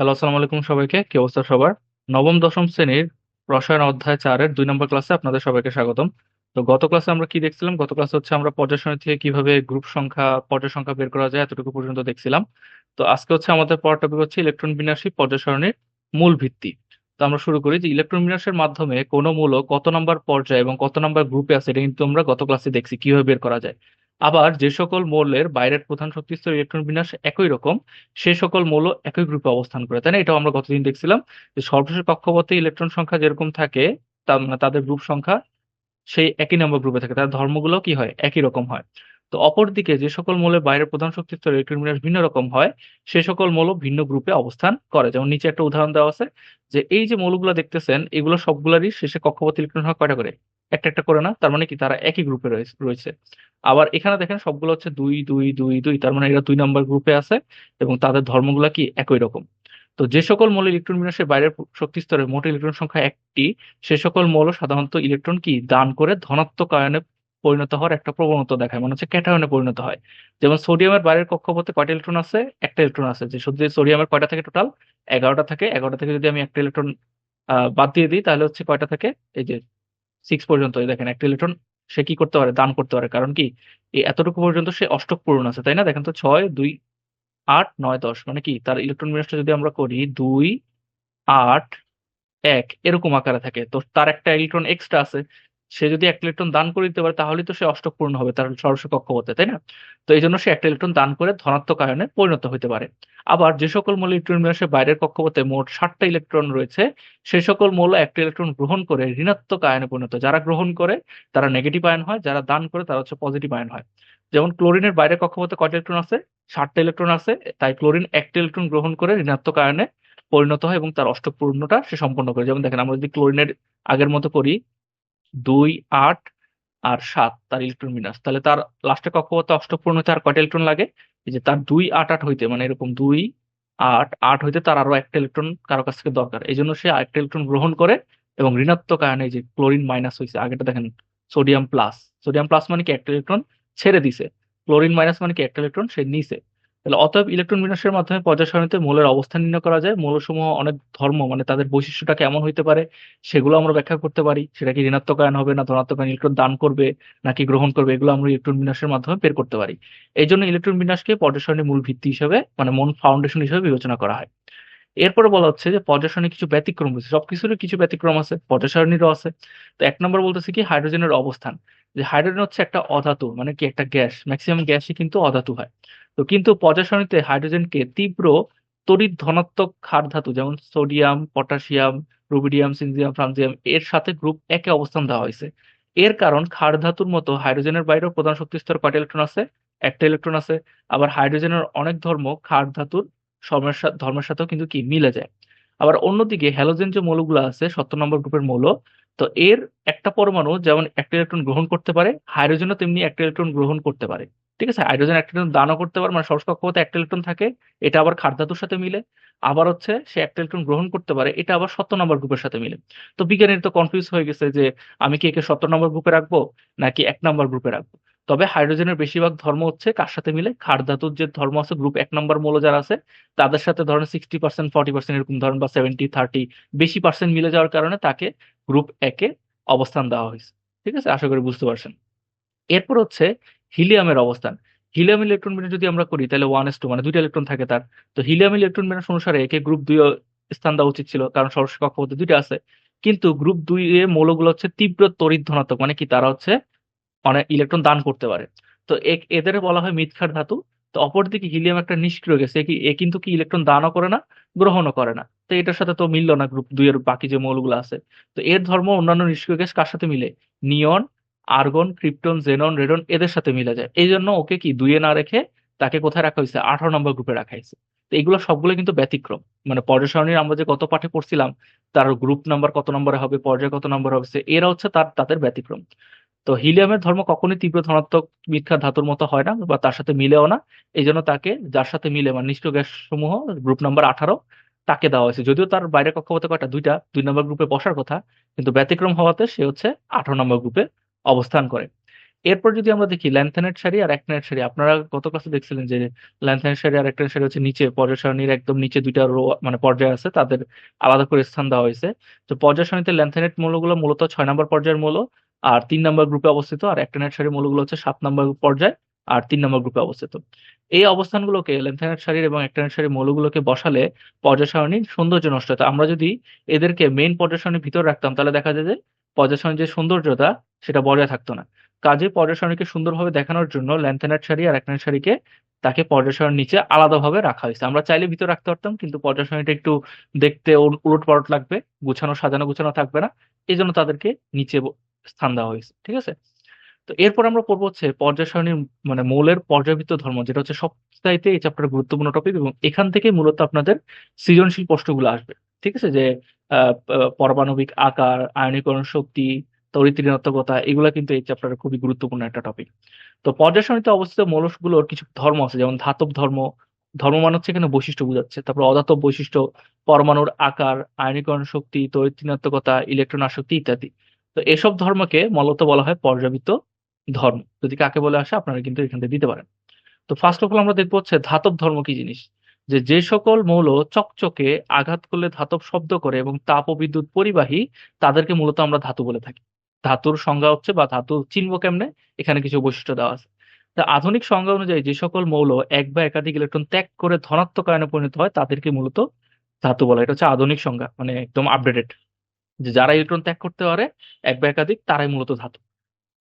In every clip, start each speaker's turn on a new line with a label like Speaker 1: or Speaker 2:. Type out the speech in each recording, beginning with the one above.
Speaker 1: hello আসসালামু আলাইকুম সবাইকে কি অবস্থা সবার নবম দশম শ্রেণীর রসায়ন অধ্যায় চারের দুই নম্বর ক্লাসে আপনাদের সবাইকে স্বাগতম তো গত ক্লাসে আমরা কি দেখছিলাম গত ক্লাসে হচ্ছে আমরা পর্যায় সারণী থেকে কিভাবে গ্রুপ সংখ্যা পর্যায় সংখ্যা বের করা যায় এতটুকু পর্যন্ত দেখছিলাম তো আজকে হচ্ছে আমাদের পড়া টপিক হচ্ছে ইলেকট্রন বিন্যাসী পর্যায় সারণীর মূল ভিত্তি তো আমরা শুরু করি যে ইলেকট্রন বিন্যাসের মাধ্যমে কোনো মূলক কত নম্বর পর্যায়ে এবং কত নম্বর গ্রুপে আছে এটা কিন্তু আমরা গত ক্লাসে দেখছি কিভাবে বের করা যায় আবার যে সকল মৌলের বাইরের প্রধান শক্তিস্তর ইলেকট্রন বিন্যাস একই রকম সে সকল মৌল একই গ্রুপে অবস্থান করে তাই না এটাও আমরা গতদিন দেখছিলাম যে সর্বশেষ কক্ষপথে ইলেকট্রন সংখ্যা যেরকম থাকে মানে তাদের গ্রুপ সংখ্যা সেই একই নম্বর গ্রুপে থাকে তার ধর্মগুলো কি হয় একই রকম হয় তো অপরদিকে যে সকল মৌলের বাইরের প্রধান শক্তিস্তর ইলেকট্রন বিন্যাস ভিন্ন রকম হয় সে সকল মৌল ভিন্ন গ্রুপে অবস্থান করে যেমন নিচে একটা উদাহরণ দেওয়া আছে যে এই যে মৌলগুলো দেখতেছেন এগুলো সবগুলোরই শেষে কক্ষপথ ইলেকট্রন সংখ্যা কয়টা করে একটা একটা করে না তার মানে কি তারা একই গ্রুপে রয়েছে আবার এখানে দেখেন সবগুলো হচ্ছে দুই দুই দুই দুই তার মানে এরা দুই নাম্বার গ্রুপে আছে এবং তাদের ধর্মগুলা কি একই রকম তো যে সকল মৌল ইলেকট্রন বিন্যাসের বাইরের শক্তি স্তরে মোট ইলেকট্রন সংখ্যা একটি সে সকল মৌল সাধারণত ইলেকট্রন কি দান করে ধনাত্মক আয়নে পরিণত হওয়ার একটা প্রবণতা দেখায় মানে হচ্ছে ক্যাটায়নে পরিণত হয় যেমন সোডিয়ামের বাইরের কক্ষপথে কয়টা ইলেকট্রন আছে একটা ইলেকট্রন আছে যে সোডিয়ামের কয়টা থাকে টোটাল এগারোটা থাকে এগারোটা থেকে যদি আমি একটা ইলেকট্রন বাদ দিয়ে দিই তাহলে হচ্ছে কয়টা থাকে এই যে সিক্স পর্যন্ত দেখেন একটা ইলেকট্রন সে কি করতে পারে দান করতে পারে কারণ কি এই এতটুকু পর্যন্ত সে অষ্টক পূরণ আছে তাই না দেখেন তো ছয় দুই আট নয় দশ মানে কি তার ইলেকট্রন বিন্যাসটা যদি আমরা করি দুই আট এক এরকম আকারে থাকে তো তার একটা ইলেকট্রন এক্সট্রা আছে সে যদি একটা ইলেকট্রন দান করে দিতে পারে তাহলে তো সে অষ্টক পূর্ণ হবে তার সরাসরি কক্ষপথে তাই না তো এই জন্য সে একটা ইলেকট্রন দান করে ধনাত্মক আয়নে পরিণত হতে পারে আবার যে সকল মৌল ইলেকট্রন সে বাইরের কক্ষপথে মোট ষাটটা ইলেকট্রন রয়েছে সে সকল মৌল একটা ইলেকট্রন গ্রহণ করে ঋণাত্মক আয়নে পরিণত যারা গ্রহণ করে তারা নেগেটিভ আয়ন হয় যারা দান করে তারা হচ্ছে পজিটিভ আয়ন হয় যেমন ক্লোরিনের বাইরে কক্ষপথে কয়টা ইলেকট্রন আছে ষাটটা ইলেকট্রন আছে তাই ক্লোরিন একটা ইলেকট্রন গ্রহণ করে ঋণাত্মক আয়নে পরিণত হয় এবং তার অষ্টপূর্ণটা সে সম্পন্ন করে যেমন দেখেন আমরা যদি ক্লোরিনের আগের মতো করি দুই আট আর সাত তার ইলেকট্রন বিন্যাস তাহলে তার লাস্টে কক্ষপথে অষ্টপূর্ণ হতে আর কয়টা ইলেকট্রন লাগে এই যে তার দুই আট আট হইতে মানে এরকম দুই আট আট হইতে তার আরো একটা ইলেকট্রন কারো কাছ থেকে দরকার এই জন্য সে আরেকটা ইলেকট্রন গ্রহণ করে এবং ঋণাত্মক আয়নে যে ক্লোরিন মাইনাস হয়েছে আগেটা দেখেন সোডিয়াম প্লাস সোডিয়াম প্লাস মানে কি একটা ইলেকট্রন ছেড়ে দিছে ক্লোরিন মাইনাস মানে কি একটা ইলেকট্রন সে নিছে তাহলে অতএব ইলেকট্রন বিন্যাসের মাধ্যমে পর্যায় সারণীতে মৌলের অবস্থান নির্ণয় করা যায় মৌলসমূহ অনেক ধর্ম মানে তাদের বৈশিষ্ট্যটা কেমন হইতে পারে সেগুলো আমরা ব্যাখ্যা করতে পারি সেটা কি ঋণাত্মক আয়ন হবে না ধনাত্মক আয়ন ইলেকট্রন দান করবে নাকি গ্রহণ করবে এগুলো আমরা ইলেকট্রন বিন্যাসের মাধ্যমে বের করতে পারি এই জন্য ইলেকট্রন বিন্যাসকে পর্যায় সারণীর মূল ভিত্তি হিসেবে মানে মন ফাউন্ডেশন হিসেবে বিবেচনা করা হয় এরপরে বলা হচ্ছে যে পর্যায় কিছু ব্যতিক্রম রয়েছে সবকিছুরই কিছু ব্যতিক্রম আছে পর্যায় সারণীরও আছে তো এক নম্বর বলতেছে কি হাইড্রোজেনের অবস্থান যে হাইড্রোজেন হচ্ছে একটা অধাতু মানে কি একটা গ্যাস ম্যাক্সিমাম গ্যাসই কিন্তু অধাতু হয় তো কিন্তু পর্যায়সারণীতে হাইড্রোজেনকে তীব্র তড়িৎ ধনাত্মক ক্ষার ধাতু যেমন sodium potassium rubidium caesium francium এর সাথে গ্রুপ একে অবস্থান দেওয়া হয়েছে এর কারণ ক্ষার ধাতুর মতো হাইড্রোজেনের বাইরেও প্রধান শক্তি স্তর কয়টা ইলেকট্রন আছে একটা ইলেকট্রন আছে আবার হাইড্রোজেনের অনেক ধর্ম ক্ষার ধাতুর ধর্মের সাথেও কিন্তু কি মিলে যায় আবার অন্যদিকে হ্যালোজেন যে মৌলগুলো আছে সত্তর নম্বর গ্রুপের মৌল তো এর একটা পরমাণু যেমন একটা ইলেকট্রন গ্রহণ করতে পারে হাইড্রোজেনও তেমনি একটা ইলেকট্রন গ্রহণ করতে পারে ঠিক আছে হাইড্রোজেন একটা দানও করতে পারে মানে সরস কক্ষপথে একটা ইলেকট্রন থাকে এটা আবার খারধাতুর সাথে মিলে আবার হচ্ছে সে একটা ইলেকট্রন গ্রহণ করতে পারে এটা আবার সত্তর নম্বর গ্রুপের সাথে মিলে তো বিজ্ঞানীর তো কনফিউজ হয়ে গেছে যে আমি কি একে সত্তর নম্বর গ্রুপে রাখবো নাকি এক নম্বর গ্রুপে রাখবো তবে হাইড্রোজেনের বেশিরভাগ ধর্ম হচ্ছে কার সাথে মিলে খার ধাতুর যে ধর্ম আছে গ্রুপ এক নম্বর মৌল যারা আছে তাদের সাথে ধরেন সিক্সটি পার্সেন্ট ফর্টি পার্সেন্ট এরকম ধরেন বা সেভেন্টি থার্টি বেশি পার্সেন্ট মিলে যাওয়ার কারণে তাকে গ্রুপ একে অবস্থান দেওয়া হয়েছে ঠিক আছে আশা করি বুঝতে পারছেন এরপর হচ্ছে হিলিয়ামের অবস্থান হিলিয়াম ইলেকট্রন বিন্যাস যদি আমরা করি তাহলে ওয়ান এস টু মানে দুইটা ইলেকট্রন থাকে তার তো হিলিয়াম ইলেকট্রন বিন্যাস অনুসারে একে গ্রুপ দুই স্থান দেওয়া উচিত ছিল কারণ সরাসরি কক্ষপথে দুইটা আছে কিন্তু গ্রুপ দুই এ মৌলগুলো হচ্ছে তীব্র তরিত ধনাত্মক মানে কি তারা হচ্ছে মানে ইলেকট্রন দান করতে পারে তো এক এদের বলা হয় মিথখার ধাতু তো অপরদিকে হিলিয়াম একটা নিষ্ক্রিয় গেছে কি এ কিন্তু কি ইলেকট্রন দানও করে না গ্রহণও করে না তো এটার সাথে তো মিলল না গ্রুপ দুই এর বাকি যে মৌলগুলো আছে তো এর ধর্ম অন্যান্য নিষ্ক্রিয় গ্যাস কার সাথে মিলে neon argon krypton xenon radon এদের সাথে মিলে যায় এই জন্য ওকে কি দুইয়ে না রেখে তাকে কোথায় রাখা হয়েছে আঠারো নম্বর গ্রুপে রাখা হয়েছে তো এগুলো সবগুলো কিন্তু ব্যতিক্রম মানে পর্যায় সারণীর আমরা যে কত পাঠে পড়ছিলাম তার গ্রুপ নাম্বার কত নম্বরে হবে পর্যায় কত নম্বর হবে এরা হচ্ছে তার তাদের ব্যতিক্রম তো হিলিয়ামের ধর্ম কখনোই তীব্র ধনাত্মক মিথ্যা ধাতুর মতো হয় না বা তার সাথে মিলেও না এই জন্য তাকে যার সাথে মিলে মানে নিষ্ঠ গ্যাস সমূহ গ্রুপ নাম্বার আঠারো তাকে দেওয়া হয়েছে যদিও তার বাইরে কক্ষপথে কয়টা দুইটা দুই নম্বর গ্রুপে বসার কথা কিন্তু ব্যতিক্রম হওয়াতে সে হচ্ছে আঠারো নম্বর গ্রুপে অবস্থান করে এরপর যদি আমরা দেখি ল্যান্থানেট সারি আর একটানেট সারি আপনারা গত ক্লাসে দেখছিলেন যে ল্যান্থানেট সারি আর একটা সারি হচ্ছে নিচে পর্যায় সারণীর একদম নিচে দুইটা রো মানে পর্যায় আছে তাদের আলাদা করে স্থান দেওয়া হয়েছে তো পর্যায় সারণীতে ল্যান্থানেট মৌলগুলো মূলত ছয় নম্বর পর্যায়ের মৌল আর তিন নম্বর গ্রুপে অবস্থিত আর একটানেট সারি মৌলগুলো হচ্ছে সাত নম্বর পর্যায় আর তিন নম্বর গ্রুপে অবস্থিত এই অবস্থানগুলোকে লেন্থানাইট সারির এবং অ্যাক্টানাইট সারির মৌলগুলোকে বসালে পর্যায় সারণীর সৌন্দর্য নষ্ট হতো আমরা যদি এদেরকে মেইন পর্যায় সারণীর ভিতর রাখতাম তাহলে দেখা যায় যে পর্যাসনের যে সৌন্দর্যতা সেটা বজায় থাকতো না কাজে পর্যায়সারণীকে সুন্দরভাবে দেখানোর জন্য ল্যান্থেনার শাড়ি আর একনার শাড়িকে তাকে পর্যায়সারণ নিচে আলাদাভাবে রাখা হয়েছে আমরা চাইলে ভিতরে রাখতে পারতাম কিন্তু পর্যায়সারণীটা একটু দেখতে উলট পালট লাগবে গুছানো সাজানো গুছানো থাকবে না এই জন্য তাদেরকে নিচে স্থান দেওয়া হয়েছে ঠিক আছে তো এরপর আমরা পড়বো হচ্ছে পর্যায় মানে মৌলের পর্যাবৃত্ত ধর্ম যেটা হচ্ছে সপ্তাহে এই চ্যাপ্টার গুরুত্বপূর্ণ টপিক এবং এখান থেকে মূলত আপনাদের সৃজনশীল প্রশ্নগুলো আসবে ঠিক আছে যে পারমাণবিক আকার আয়নীকরণ শক্তি তড়িৎ এগুলো কিন্তু এই চ্যাপ্টারে খুবই গুরুত্বপূর্ণ একটা টপিক তো পর্যায় অবস্থিত মৌলগুলোর কিছু ধর্ম আছে যেমন ধাতব ধর্ম ধর্ম মানে হচ্ছে এখানে বৈশিষ্ট্য বোঝাচ্ছে তারপর অধাতব বৈশিষ্ট্য পরমাণুর আকার আয়নীকরণ শক্তি তড়িৎ ইলেকট্রন আসক্তি ইত্যাদি তো এসব ধর্মকে মূলত বলা হয় পর্যাবৃত্ত ধর্ম যদি কাকে বলে আসে আপনারা কিন্তু এখান থেকে দিতে পারেন তো ফার্স্ট অফ অল আমরা দেখবো হচ্ছে ধাতব ধর্ম কি জিনিস যে যে সকল মৌল চকচকে আঘাত করলে ধাতব শব্দ করে এবং তাপ ও বিদ্যুৎ পরিবাহী তাদেরকে মূলত আমরা ধাতু বলে থাকি ধাতুর সংজ্ঞা হচ্ছে বা ধাতু চিনব কেমনে এখানে কিছু বৈশিষ্ট্য দেওয়া আছে তা আধুনিক সংজ্ঞা অনুযায়ী যে সকল মৌল এক বা একাধিক ইলেকট্রন ত্যাগ করে ধনাত্মক আয়নে পরিণত হয় তাদেরকে মূলত ধাতু বলা এটা হচ্ছে আধুনিক সংজ্ঞা মানে একদম আপডেটেড যে যারা ইলেকট্রন ত্যাগ করতে পারে এক বা একাধিক তারাই মূলত ধাতু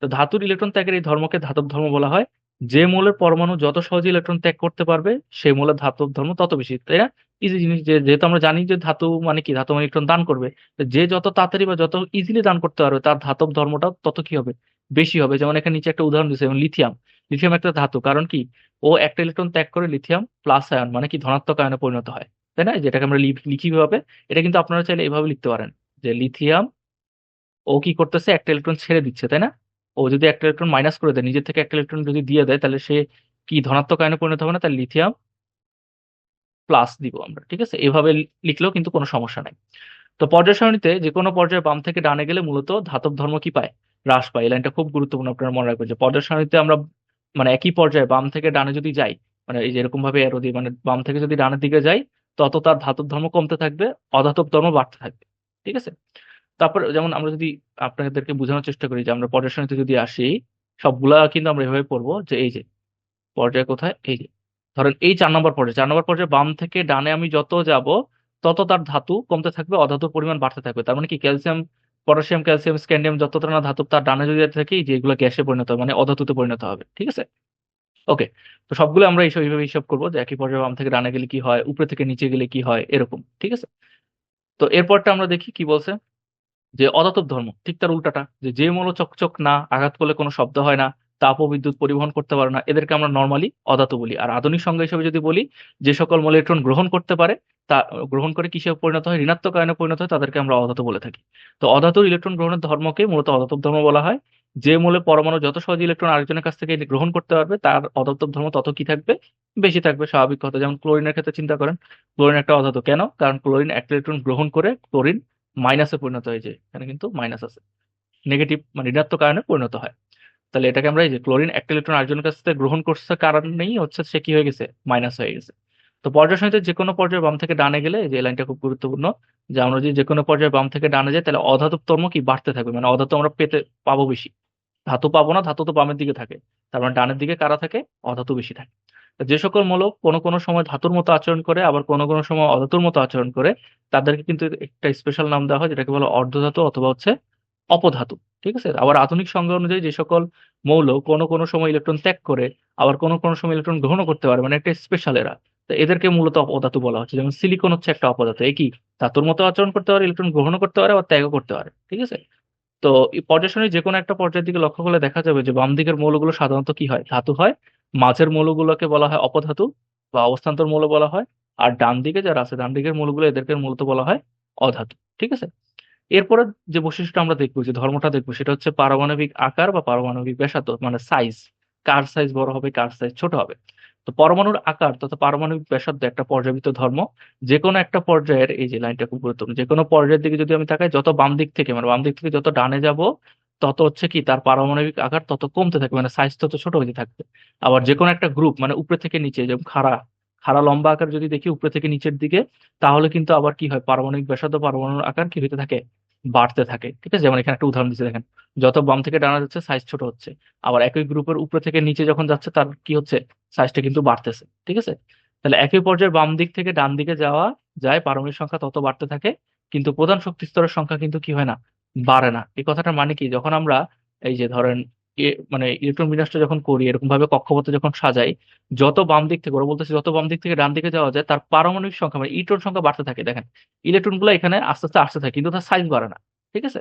Speaker 1: তো ধাতুর ইলেকট্রন ত্যাগের এই ধর্মকে ধাতব ধর্ম বলা হয় যে মৌলের পরমাণু যত সহজে ইলেকট্রন ত্যাগ করতে পারবে সেই মৌলের ধাতব ধর্ম তত বেশি তাই না ইজি জিনিস যেহেতু আমরা জানি যে ধাতু মানে কি ধাতু ইলেকট্রন মানে দান করবে যে যত তাড়াতাড়ি বা যত ইজিলি দান করতে পারবে তার ধাতব ধর্মটা তত কি হবে বেশি হবে যেমন এখানে নিচে একটা উদাহরণ দিচ্ছে যেমন লিথিয়াম লিথিয়াম একটা ধাতু কারণ কি ও একটা ইলেকট্রন ত্যাগ করে লিথিয়াম প্লাস আয়ন মানে কি ধনাত্মক আয়নে পরিণত হয় তাই না যেটাকে আমরা লিখি ভাবে এটা কিন্তু আপনারা চাইলে এভাবে লিখতে পারেন যে লিথিয়াম ও কি করতেছে একটা ইলেকট্রন ছেড়ে দিচ্ছে তাই না ও যদি একটা ইলেকট্রন মাইনাস করে দেয় নিজের থেকে একটা ইলেকট্রন যদি দিয়ে দেয় তাহলে সে কি ধনাত্মক আয়নে পরিণত হবে না তার লিথিয়াম প্লাস দিব আমরা ঠিক আছে এভাবে লিখলেও কিন্তু কোনো সমস্যা নাই তো পর্যায় সারণীতে যে কোনো পর্যায়ে বাম থেকে ডানে গেলে মূলত ধাতব ধর্ম কি পায় হ্রাস পায় এই লাইনটা খুব গুরুত্বপূর্ণ আপনার মনে রাখবেন যে পর্যায় সারণীতে আমরা মানে একই পর্যায়ে বাম থেকে ডানে যদি যাই মানে এই যেরকম ভাবে এরো দিয়ে মানে বাম থেকে যদি ডানের দিকে যাই তত তার ধাতব ধর্ম কমতে থাকবে অধাতব ধর্ম বাড়তে থাকবে ঠিক আছে তারপর যেমন আমরা যদি আপনাদেরকে বোঝানোর চেষ্টা করি যে আমরা পর্যায় সারণীতে যদি আসি সবগুলা কিন্তু আমরা এভাবে পড়বো যে এই যে পর্যায় কোথায় এই যে ধরেন এই চার নম্বর পর্যায়ে চার নম্বর পর্যায়ে বাম থেকে ডানে আমি যত যাব তত তার ধাতু কমতে থাকবে অধাতুর পরিমাণ বাড়তে থাকবে তার মানে কি ক্যালসিয়াম পটাশিয়াম ক্যালসিয়াম স্ক্যান্ডিয়াম যতটা না ধাতু তার ডানে যদি থাকে যেগুলো গ্যাসে পরিণত হবে মানে অধাতুতে পরিণত হবে ঠিক আছে ওকে তো সবগুলো আমরা এইসব এইভাবে হিসাব করবো যে একই পর্যায়ে বাম থেকে ডানে গেলে কি হয় উপরে থেকে নিচে গেলে কি হয় এরকম ঠিক আছে তো এরপরটা আমরা দেখি কি বলছে যে অদাতব ধর্ম ঠিক তার উল্টাটা যে যে মূল চকচক না আঘাত করলে কোনো শব্দ হয় না তাপ ও বিদ্যুৎ পরিবহন করতে পারে না এদেরকে আমরা নর্মালি অদাত বলি আর আধুনিক সংজ্ঞা হিসেবে যদি বলি যে সকল মূল ইলেকট্রন গ্রহণ করতে পারে তা গ্রহণ করে কিসে পরিণত হয় ঋণাত্মক আয়নে পরিণত হয় তাদেরকে আমরা অদাত বলে থাকি তো অদাতুর ইলেকট্রন গ্রহণের ধর্মকে মূলত অদাতব ধর্ম বলা হয় যে মূলে পরমাণু যত সহজে ইলেকট্রন আরেকজনের কাছ থেকে গ্রহণ করতে পারবে তার অধাতব ধর্ম তত কি থাকবে বেশি থাকবে স্বাভাবিক কথা যেমন ক্লোরিনের ক্ষেত্রে চিন্তা করেন ক্লোরিন একটা অধাত কেন কারণ ক্লোরিন একটা ইলেকট্রন গ্রহণ করে ক্লোরিন মাইনাসে পরিণত হয়ে যায় এখানে কিন্তু মাইনাস আছে নেগেটিভ মানে ঋণাত্মক কারণে পরিণত হয় তাহলে এটাকে আমরা এই যে ক্লোরিন একটা ইলেকট্রন আর্জনের কাছ থেকে গ্রহণ করছে কারণেই হচ্ছে সে কি হয়ে গেছে মাইনাস হয়ে গেছে তো পর্যায় সহিত যে কোনো পর্যায়ে বাম থেকে ডানে গেলে যে লাইনটা খুব গুরুত্বপূর্ণ যে আমরা যদি যে কোনো পর্যায়ে বাম থেকে ডানে যাই তাহলে অধাতব তর্ম কি বাড়তে থাকবে মানে অধাতব আমরা পেতে পাবো বেশি ধাতু পাবো না ধাতু তো বামের দিকে থাকে তার মানে ডানের দিকে কারা থাকে অধাতু বেশি থাকে যে সকল মূলক কোনো কোনো সময় ধাতুর মতো আচরণ করে আবার কোনো কোনো সময় অধাতুর মতো আচরণ করে তাদেরকে কিন্তু একটা স্পেশাল নাম দেওয়া হয় যেটাকে বলো অর্ধধাতু অথবা হচ্ছে অপধাতু ঠিক আছে আবার আধুনিক সংজ্ঞা অনুযায়ী যে সকল মৌল কোনো কোনো সময় ইলেকট্রন ত্যাগ করে আবার কোনো কোনো সময় ইলেকট্রন গ্রহণ করতে পারে মানে একটা স্পেশাল এরা তো এদেরকে মূলত অপধাতু বলা হচ্ছে যেমন সিলিকন হচ্ছে একটা অপধাতু একই ধাতুর মতো আচরণ করতে পারে ইলেকট্রন গ্রহণ করতে পারে আবার ত্যাগও করতে পারে ঠিক আছে তো পর্যায় যে কোনো একটা পর্যায়ের দিকে লক্ষ্য করলে দেখা যাবে যে বাম দিকের মৌলগুলো সাধারণত কি হয় ধাতু হয় মাছের মৌলগুলোকে বলা হয় অপধাতু বা অবস্থান্তর মৌল বলা হয় আর ডান দিকে যারা আছে ডান দিকের মৌলগুলো এদেরকে মূলত বলা হয় অধাতু ঠিক আছে এরপরে যে বৈশিষ্ট্য আমরা দেখবো যে ধর্মটা দেখবো সেটা হচ্ছে পারমাণবিক আকার বা পারমাণবিক ব্যাসার্ধ মানে সাইজ কার সাইজ বড় হবে কার সাইজ ছোট হবে তো পরমাণুর আকার তথা পারমাণবিক ব্যাসার্ধ একটা পর্যাবৃত্ত ধর্ম যে কোনো একটা পর্যায়ের এই যে লাইনটা খুব গুরুত্বপূর্ণ যে কোনো পর্যায়ের দিকে যদি আমি তাকাই যত বাম দিক থেকে মানে বাম দিক থেকে যত ডানে যাব তত হচ্ছে কি তার পারমাণবিক আকার তত কমতে থাকবে মানে সাইজ তত ছোট হতে থাকবে আবার যে কোনো একটা গ্রুপ মানে উপরে থেকে নিচে যেমন খাড়া খাড়া লম্বা আকার যদি দেখি উপরে থেকে নিচের দিকে তাহলে কিন্তু আবার কি হয় পারমাণবিক ব্যাসার্ধ পারমাণুর আকার কি হতে থাকে বাড়তে থাকে ঠিক আছে যেমন এখানে একটা উদাহরণ দিচ্ছে দেখেন যত বাম থেকে ডানা যাচ্ছে সাইজ ছোট হচ্ছে আবার একই গ্রুপের উপরে থেকে নিচে যখন যাচ্ছে তার কি হচ্ছে সাইজটা কিন্তু বাড়তেছে ঠিক আছে তাহলে একই পর্যায়ের বাম দিক থেকে ডান দিকে যাওয়া যায় পারমাণবিক সংখ্যা তত বাড়তে থাকে কিন্তু প্রধান শক্তি স্তরের সংখ্যা কিন্তু কি হয় না বাড়ে না এই কথাটার মানে কি যখন আমরা এই যে ধরেন মানে ইলেকট্রন বিন্যাসটা যখন করি এরকম ভাবে কক্ষপথে যখন সাজাই যত বাম দিক থেকে ওরা বলতেছে যত বাম দিক থেকে ডান দিকে যাওয়া যায় তার পারমাণবিক সংখ্যা মানে ইলেকট্রন সংখ্যা বাড়তে থাকে দেখেন ইলেকট্রন গুলো এখানে আস্তে আস্তে আসতে থাকে কিন্তু তার সাইজ বাড়ে না ঠিক আছে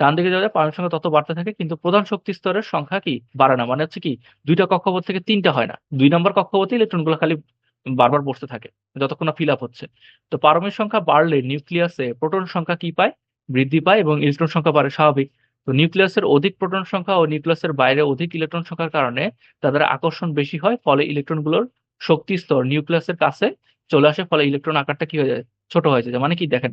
Speaker 1: ডান দিকে যাওয়া যায় পারমাণবিক সংখ্যা তত বাড়তে থাকে কিন্তু প্রধান শক্তি স্তরের সংখ্যা কি বাড়ে না মানে হচ্ছে কি দুইটা কক্ষপথ থেকে তিনটা হয় না দুই নম্বর কক্ষপথে গুলো খালি বারবার বসতে থাকে যতক্ষণ না ফিল আপ হচ্ছে তো পারমাণবিক সংখ্যা বাড়লে নিউক্লিয়াসে প্রোটন সংখ্যা কি পায় বৃদ্ধি পায় এবং ইলেকট্রন সংখ্যা বাড়ে স্বাভাবিক তো নিউক্লিয়াসের অধিক প্রোটন সংখ্যা ও নিউক্লিয়াসের বাইরে অধিক ইলেকট্রন সংখ্যার কারণে তাদের আকর্ষণ বেশি হয় ফলে ইলেকট্রনগুলোর শক্তি স্তর নিউক্লিয়াসের কাছে চলে আসে ফলে ইলেকট্রন আকারটা কি হয়ে যায় ছোট হয়ে যায় মানে কি দেখেন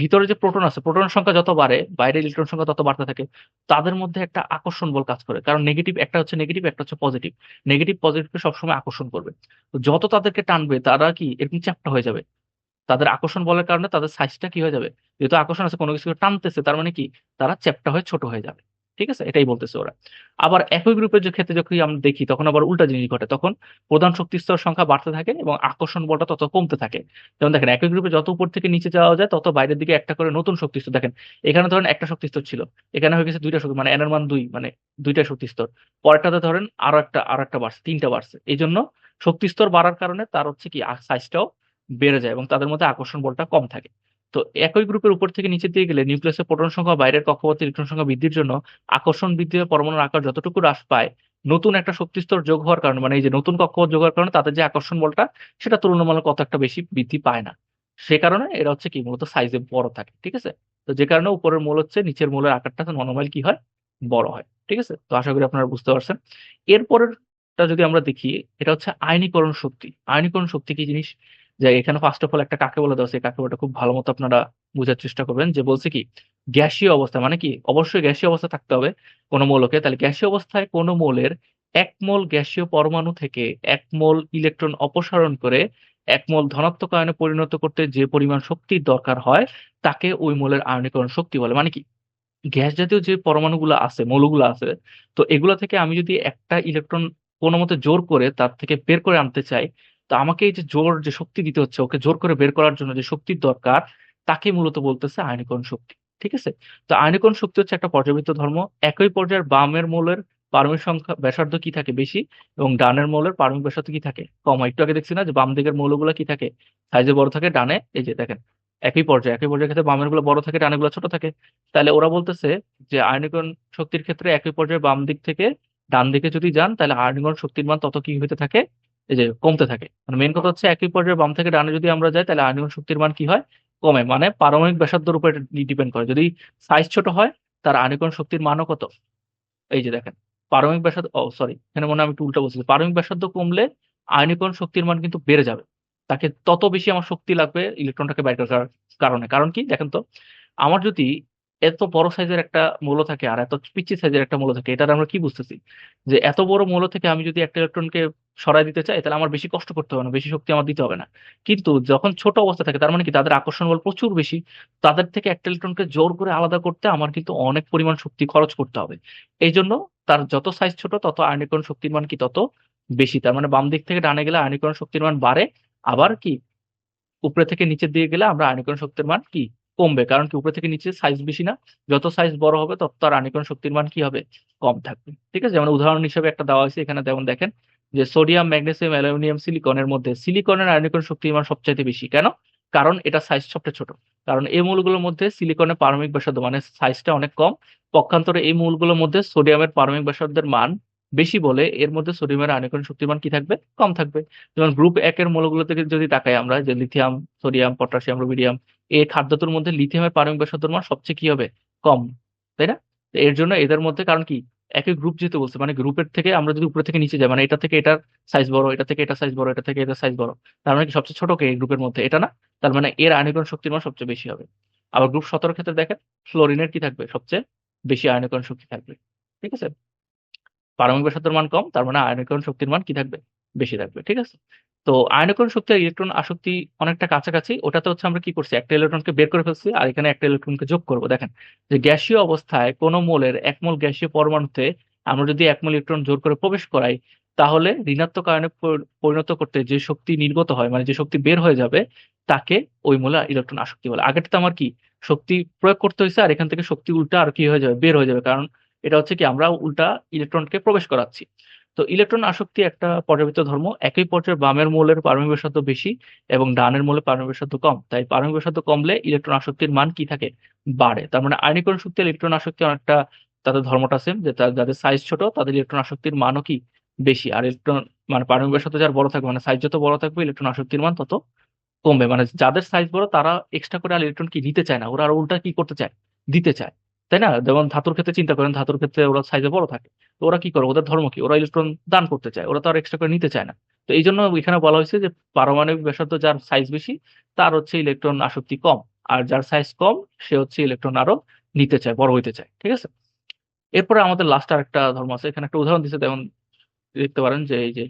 Speaker 1: ভিতরে যে প্রোটন আছে প্রোটন সংখ্যা যত বাড়ে বাইরে ইলেকট্রন সংখ্যা তত বাড়তে থাকে তাদের মধ্যে একটা আকর্ষণ বল কাজ করে কারণ নেগেটিভ একটা হচ্ছে নেগেটিভ একটা হচ্ছে পজিটিভ নেগেটিভ পজিটিভকে সবসময় আকর্ষণ করবে যত তাদেরকে টানবে তারা কি এরকম চাপটা হয়ে যাবে তাদের আকর্ষণ বলের কারণে তাদের সাইজটা কি হয়ে যাবে যেহেতু আকর্ষণ আছে কোনো কিছু টানতেছে তার মানে কি তারা চ্যাপটা হয়ে ছোট হয়ে যাবে ঠিক আছে এটাই বলতেছে ওরা আবার একই গ্রুপের যে ক্ষেত্রে যখন আমরা দেখি তখন আবার উল্টা জিনিস ঘটে তখন প্রধান শক্তি স্তর সংখ্যা বাড়তে থাকে এবং আকর্ষণ বলটা তত কমতে থাকে যেমন দেখেন একই গ্রুপে যত উপর থেকে নিচে যাওয়া যায় তত বাইরের দিকে একটা করে নতুন শক্তি স্তর দেখেন এখানে ধরেন একটা শক্তি স্তর ছিল এখানে হয়ে গেছে দুইটা শক্তি মানে এনার মান দুই মানে দুইটা শক্তি স্তর পরেরটাতে ধরেন আরো একটা আরো একটা বাড়ছে তিনটা বাড়ছে এই জন্য শক্তি স্তর বাড়ার কারণে তার হচ্ছে কি সাইজটাও বেড়ে যায় এবং তাদের মধ্যে আকর্ষণ বলটা কম থাকে তো একই গ্রুপের উপর থেকে নিচে দিয়ে গেলে নিউক্লিয়াসের প্রোটন সংখ্যা বাইরের কক্ষপথে ইলেকট্রন সংখ্যা বৃদ্ধির জন্য আকর্ষণ বৃদ্ধি পরমাণুর আকার যতটুকু হ্রাস পায় নতুন একটা শক্তিস্তর যোগ হওয়ার কারণে মানে এই যে নতুন কক্ষপথ যোগ হওয়ার কারণে তাদের যে আকর্ষণ বলটা সেটা তুলনামূলক কত একটা বেশি বৃদ্ধি পায় না সে কারণে এরা হচ্ছে কি মূলত সাইজে বড় থাকে ঠিক আছে তো যে কারণে উপরের মূল হচ্ছে নিচের মূলের আকারটা নর্মাল কি হয় বড় হয় ঠিক আছে তো আশা করি আপনারা বুঝতে পারছেন এরপরেরটা যদি আমরা দেখি এটা হচ্ছে আয়নীকরণ শক্তি আয়নীকরণ শক্তি কি জিনিস যে এখানে ফার্স্ট অফ অল একটা কাকে বলে দেওয়া সেই কাকে খুব ভালো মতো আপনারা বোঝার চেষ্টা করবেন যে বলছে কি গ্যাসীয় অবস্থা মানে কি অবশ্যই গ্যাসীয় অবস্থা থাকতে হবে কোনো মৌলকে তাহলে গ্যাসীয় অবস্থায় কোনো মৌলের এক মোল গ্যাসীয় পরমাণু থেকে এক মোল ইলেকট্রন অপসারণ করে এক মোল ধনাত্মক আয়নে পরিণত করতে যে পরিমাণ শক্তির দরকার হয় তাকে ওই মোলের আয়নীকরণ শক্তি বলে মানে কি গ্যাস জাতীয় যে পরমাণুগুলো আছে মৌলগুলো আছে তো এগুলো থেকে আমি যদি একটা ইলেকট্রন কোনো মতে জোর করে তার থেকে বের করে আনতে চাই তো আমাকে এই যে জোর যে শক্তি দিতে হচ্ছে ওকে জোর করে বের করার জন্য যে শক্তির দরকার তাকে মূলত বলতেছে আইনিকরণ শক্তি ঠিক আছে তো আইনিকরণ শক্তি হচ্ছে একটা পর্যাবৃত্ত ধর্ম একই পর্যায়ের বামের মৌলের পারমিক সংখ্যা ব্যাসার্ধ কি থাকে বেশি এবং ডানের মৌলের পারমিক ব্যাসার্ধ কি থাকে কম একটু আগে দেখছি না যে বাম দিকের মৌলগুলো কি থাকে সাইজে বড় থাকে ডানে এই যে দেখেন একই পর্যায়ে একই পর্যায়ের ক্ষেত্রে বামের গুলো বড় থাকে ডানে গুলো ছোট থাকে তাহলে ওরা বলতেছে যে আয়নিকরণ শক্তির ক্ষেত্রে একই পর্যায়ে বাম দিক থেকে ডান দিকে যদি যান তাহলে আয়নিকরণ শক্তির মান তত কি হতে থাকে এই যে কমতে থাকে মানে মেন কথা হচ্ছে একই পর্যায়ে বাম থেকে ডানে যদি আমরা যাই তাহলে আণবিক শক্তির মান কি হয় কমে মানে পারমাণবিক ব্যাসার্ধের উপর ডিপেন্ড করে যদি সাইজ ছোট হয় তার আণবিক শক্তির মানও কত এই যে দেখেন পারমাণবিক ব্যাসার্ধ ও সরি এখানে মনে হয় আমি একটু উল্টা বলছি পারমাণবিক ব্যাসার্ধ কমলে আয়নীকরণ শক্তির মান কিন্তু বেড়ে যাবে তাকে তত বেশি আমার শক্তি লাগবে ইলেকট্রনটাকে বাইর করার কারণে কারণ কি দেখেন তো আমার যদি এত বড় সাইজের একটা মৌল থাকে আর এত পিচি সাইজের একটা মৌল থাকে এটা আমরা কি বুঝতেছি যে এত বড় মৌল থেকে আমি যদি একটা ইলেকট্রনকে সরাই দিতে চাই তাহলে আমার বেশি কষ্ট করতে হবে না বেশি শক্তি আমার দিতে হবে না কিন্তু যখন ছোট অবস্থা থাকে তার মানে কি তাদের আকর্ষণ বল প্রচুর বেশি তাদের থেকে একটা ইলেকট্রনকে জোর করে আলাদা করতে আমার কিন্তু অনেক পরিমাণ শক্তি খরচ করতে হবে এই জন্য তার যত সাইজ ছোট তত আয়নীকরণ শক্তির মান কি তত বেশি তার মানে বাম দিক থেকে ডানে গেলে আয়নীকরণ শক্তির মান বাড়ে আবার কি উপরে থেকে নিচের দিকে গেলে আমরা আয়নীকরণ শক্তির মান কি কমবে কারণ কি উপরে থেকে নিচে সাইজ বেশি না যত সাইজ বড় হবে তত তার আনিকরণ শক্তির মান কি হবে কম থাকবে ঠিক আছে যেমন উদাহরণ হিসেবে একটা দেওয়া হয়েছে এখানে যেমন দেখেন যে সোডিয়াম ম্যাগনেসিয়াম অ্যালুমিনিয়াম সিলিকনের মধ্যে সিলিকনের আয়নীকরণ শক্তির মান সবচাইতে বেশি কেন কারণ এটা সাইজ সবচেয়ে ছোট কারণ এই মূলগুলোর মধ্যে সিলিকনের পারমিক ব্যাসার্ধ মানে সাইজটা অনেক কম পক্ষান্তরে এই মূলগুলোর মধ্যে সোডিয়ামের পারমিক ব্যাসার্ধের মান বেশি বলে এর মধ্যে সোডিয়ামের আয়নীকরণ শক্তিমান মান কি থাকবে কম থাকবে যেমন গ্রুপ এক মৌলগুলো থেকে যদি তাকাই আমরা যে লিথিয়াম সোডিয়াম পটাশিয়াম রুবিডিয়াম এই খাদ্যতুর মধ্যে লিথিয়ামের পারমিক ব্যাসার্ধের মান সবচেয়ে কি হবে কম তাই না এর জন্য এদের মধ্যে কারণ কি একই গ্রুপ যেহেতু বলছে মানে গ্রুপের থেকে আমরা যদি উপরে থেকে নিচে যাই মানে এটা থেকে এটার সাইজ বড় এটা থেকে এটা সাইজ বড় এটা থেকে এটা সাইজ বড় তার মানে কি সবচেয়ে ছোট কে গ্রুপের মধ্যে এটা না তার মানে এর আয়নিকরণ শক্তির মান সবচেয়ে বেশি হবে আবার গ্রুপ সতেরোর ক্ষেত্রে দেখেন ফ্লোরিনের কি থাকবে সবচেয়ে বেশি আয়নিকরণ শক্তি থাকবে ঠিক আছে পারমাণবিক ব্যাসার্ধের মান কম তার মানে আয়নকরণ শক্তির মান কি থাকবে বেশি থাকবে ঠিক আছে তো আয়নকরণ শক্তি আর ইলেকট্রন আসক্তি অনেকটা কাছাকাছি ওটাতে হচ্ছে আমরা কি করছি একটা ইলেকট্রনকে বের করে ফেলছি আর এখানে একটা ইলেকট্রনকে যোগ করবো দেখেন যে গ্যাসীয় অবস্থায় কোনো মোলের এক মোল গ্যাসীয় পরমাণুতে আমরা যদি এক মোল ইলেকট্রন জোর করে প্রবেশ করাই তাহলে ঋণাত্মক আয়নে পরিণত করতে যে শক্তি নির্গত হয় মানে যে শক্তি বের হয়ে যাবে তাকে ওই মূলে ইলেকট্রন আসক্তি বলে আগেটা তো আমার কি শক্তি প্রয়োগ করতে হয়েছে আর এখান থেকে শক্তি উল্টা আর কি হয়ে যাবে বের হয়ে যাবে কারণ এটা হচ্ছে কি আমরা উল্টা ইলেকট্রনকে প্রবেশ করাচ্ছি তো ইলেকট্রন আসক্তি একটা পর্যাবৃত ধর্ম একই পর্যায়ে বামের মোলের পারমাণবিক সাধ্য বেশি এবং ডানের মৌলের পারমাণবিক সাধ্য কম তাই পারমাণবিক সাধ্য কমলে ইলেকট্রন আসক্তির মান কি থাকে বাড়ে তার মানে আয়নীকরণ শক্তি ইলেকট্রন আসক্তি অনেকটা তাদের ধর্মটা সেম যে যাদের সাইজ ছোট তাদের ইলেকট্রন আসক্তির মানও কি বেশি আর ইলেকট্রন মানে পারমাণবিক সাথে যার বড় থাকবে মানে সাইজ যত বড় থাকবে ইলেকট্রন আসক্তির মান তত কমবে মানে যাদের সাইজ বড় তারা এক্সট্রা করে আর ইলেকট্রন কি দিতে চায় না ওরা আর উল্টা কি করতে চায় দিতে চায় তাই না যেমন ধাতুর ক্ষেত্রে চিন্তা করেন ধাতুর ক্ষেত্রে ওরা সাইজে বড় থাকে তো ওরা কি করে ওদের ধর্ম কি ওরা ইলেকট্রন দান করতে চায় ওরা তো আর এক্সট্রা করে নিতে চায় না তো এই জন্য এখানে বলা হয়েছে যে পারমাণবিক ব্যাসার্ধ যার সাইজ বেশি তার হচ্ছে ইলেকট্রন আসক্তি কম আর যার সাইজ কম সে হচ্ছে ইলেকট্রন আরো নিতে চায় বড় হইতে চায় ঠিক আছে এরপরে আমাদের লাস্ট আর একটা ধর্ম আছে এখানে একটা উদাহরণ দিচ্ছে যেমন দেখতে পারেন যে এই যে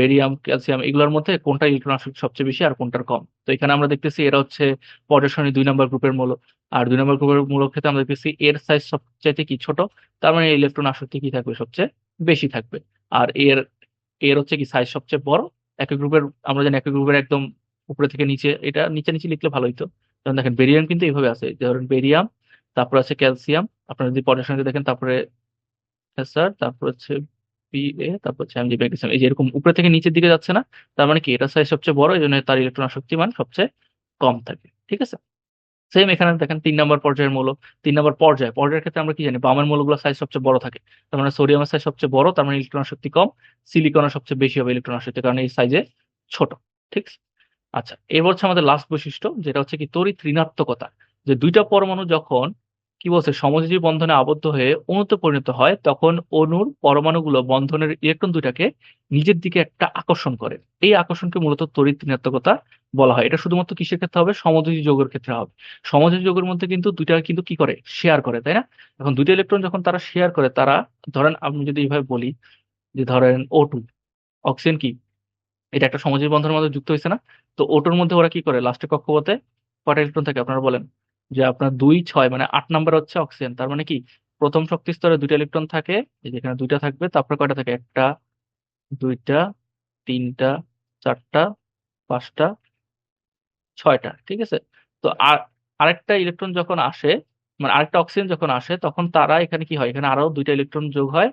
Speaker 1: বেরিয়াম ক্যালসিয়াম এগুলোর মধ্যে কোনটা ইলেকট্রন আসক্তি সবচেয়ে বেশি আর কোনটার কম তো এখানে আমরা দেখতেছি এরা হচ্ছে পটাশনি দুই নম্বর গ্রুপের মূল আর দুই নম্বর গ্রুপের মূল ক্ষেত্রে আমরা দেখতেছি এর সাইজ সবচাইতে কি ছোট তার মানে ইলেকট্রন আসক্তি কি থাকবে সবচেয়ে বেশি থাকবে আর এর এর হচ্ছে কি সাইজ সবচেয়ে বড় এক গ্রুপের আমরা জানি এক গ্রুপের একদম উপরে থেকে নিচে এটা নিচে নিচে লিখলে ভালো হইতো যেমন দেখেন বেরিয়াম কিন্তু এইভাবে আছে ধরেন বেরিয়াম তারপর আছে ক্যালসিয়াম আপনারা যদি পটাশনিতে দেখেন তারপরে স্যার তারপর হচ্ছে পি তারপর হচ্ছে এমজি ব্যাগেসন এই যে এরকম উপরে থেকে নিচের দিকে যাচ্ছে না তার মানে কি এটা সাইজ সবচেয়ে বড় এই জন্য তার ইলেকট্রন আসক্তি মান সবচেয়ে কম থাকে ঠিক আছে সেম এখানে দেখেন তিন নম্বর পর্যায়ের মৌল তিন নম্বর পর্যায় পর্যায়ের ক্ষেত্রে আমরা কি জানি বামের মৌলগুলো সাইজ সবচেয়ে বড় থাকে তার মানে সোডিয়ামের সাইজ সবচেয়ে বড় তার মানে ইলেকট্রন শক্তি কম সিলিকনের সবচেয়ে বেশি হবে ইলেকট্রন শক্তি কারণ এই সাইজে ছোট ঠিক আছে আচ্ছা এবার হচ্ছে আমাদের লাস্ট বৈশিষ্ট্য যেটা হচ্ছে কি তড়িৎ ঋণাত্মকতা যে দুইটা পরমাণু যখন কি বলছে সমযোজী বন্ধনে আবদ্ধ হয়ে অণুতে পরিণত হয় তখন অণুর পরমাণুগুলো বন্ধনের ইলেকট্রন দুইটাকে নিজের দিকে একটা আকর্ষণ করে এই আকর্ষণকে মূলত তড়িৎ ঋণাত্মকতা বলা হয় এটা শুধুমাত্র কিসের ক্ষেত্রে হবে সমযোজী যৌগের ক্ষেত্রে হবে সমযোজী যৌগের মধ্যে কিন্তু দুইটা কিন্তু কি করে শেয়ার করে তাই না এখন দুইটা ইলেকট্রন যখন তারা শেয়ার করে তারা ধরেন আমি যদি এইভাবে বলি যে ধরেন ও টু অক্সিজেন কি এটা একটা সমযোজী বন্ধনের মধ্যে যুক্ত হয়েছে না তো ওটোর মধ্যে ওরা কি করে লাস্টে কক্ষপথে কটা ইলেকট্রন থাকে আপনারা বলেন যে আপনার দুই ছয় মানে আট নাম্বার হচ্ছে অক্সিজেন তার মানে কি প্রথম শক্তি স্তরে দুইটা ইলেকট্রন থাকে যেখানে দুইটা থাকবে তারপরে কয়টা থাকে একটা দুইটা তিনটা চারটা পাঁচটা ছয়টা ঠিক আছে তো আর আরেকটা ইলেকট্রন যখন আসে মানে আরেকটা অক্সিজেন যখন আসে তখন তারা এখানে কি হয় এখানে আরো দুইটা ইলেকট্রন যোগ হয়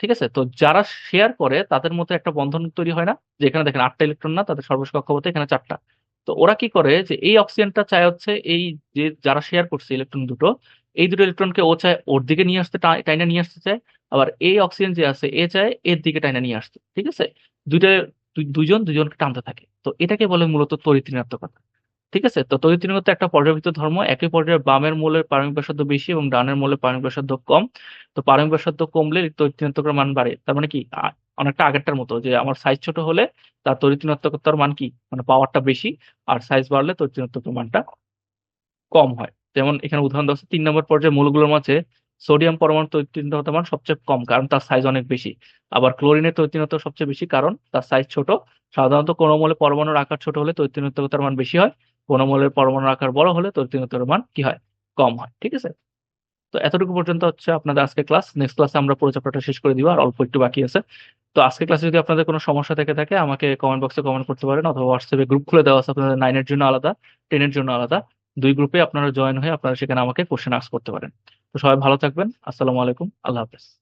Speaker 1: ঠিক আছে তো যারা শেয়ার করে তাদের মধ্যে একটা বন্ধন তৈরি হয় না যেখানে দেখেন আটটা ইলেকট্রন না তাদের সর্বোচ্চ কক্ষপথে এখানে চারটা তো ওরা কি করে যে এই অক্সিজেনটা চায় হচ্ছে এই যে যারা শেয়ার করছে ইলেকট্রন দুটো এই দুটো ইলেকট্রনকে ও চায় ওর দিকে নিয়ে আসতে টাইনা নিয়ে আসতে চায় আবার এই অক্সিজেন যে আছে এ চায় এর দিকে টাইনা নিয়ে আসতে ঠিক আছে দুইটা দুজন দুজনকে টানতে থাকে তো এটাকে বলে মূলত তড়িৎ ঋণাত্মকতা ঠিক আছে তো তড়িৎ ঋণাত্মক একটা পর্যাবৃত্ত ধর্ম একই পর্যায়ে বামের মূলের পারমিক ব্যাসার্ধ বেশি এবং ডানের মূলের পারমিক ব্যাসার্ধ কম তো পারমিক ব্যাসার্ধ কমলে তড়িৎ ঋণাত্মকের মান বাড়ে তার মানে কি অনেকটা আগেরটার মতো যে আমার সাইজ ছোট হলে তার তরিতনাত্মকতার মান কি মানে পাওয়ারটা বেশি আর সাইজ বাড়লে তরিতনাত্মকতার মানটা কম হয় যেমন এখানে উদাহরণ দেওয়া তিন নম্বর পর্যায়ে মূলগুলোর মাঝে সোডিয়াম পরমাণু তরিতনাত্মক মান সবচেয়ে কম কারণ তার সাইজ অনেক বেশি আবার ক্লোরিনের তরিতনাত্মক সবচেয়ে বেশি কারণ তার সাইজ ছোট সাধারণত কোনো মলে পরমাণুর আকার ছোট হলে তরিতনাত্মকতার মান বেশি হয় কোনো মলের পরমাণুর আকার বড় হলে তরিতনাত্মকতার মান কি হয় কম হয় ঠিক আছে তো এতটুকু পর্যন্ত হচ্ছে আপনাদের আজকে ক্লাস নেক্সট ক্লাসে আমরা পুরো চ্যাপ্টারটা শেষ করে দিব আর অল্প একটু বাকি আছে তো আজকে ক্লাসে যদি আপনাদের কোনো সমস্যা থেকে থাকে আমাকে কমেন্ট বক্সে কমেন্ট করতে পারেন অথবা হোয়াটসঅ্যাপে গ্রুপ খুলে দেওয়া আছে আপনাদের নাইনের জন্য আলাদা টেনের জন্য আলাদা দুই গ্রুপে আপনারা জয়েন হয়ে আপনারা সেখানে আমাকে কোশ্চেন আস করতে পারেন তো সবাই ভালো থাকবেন আসসালামু আলাইকুম আল্লাহ হাফেজ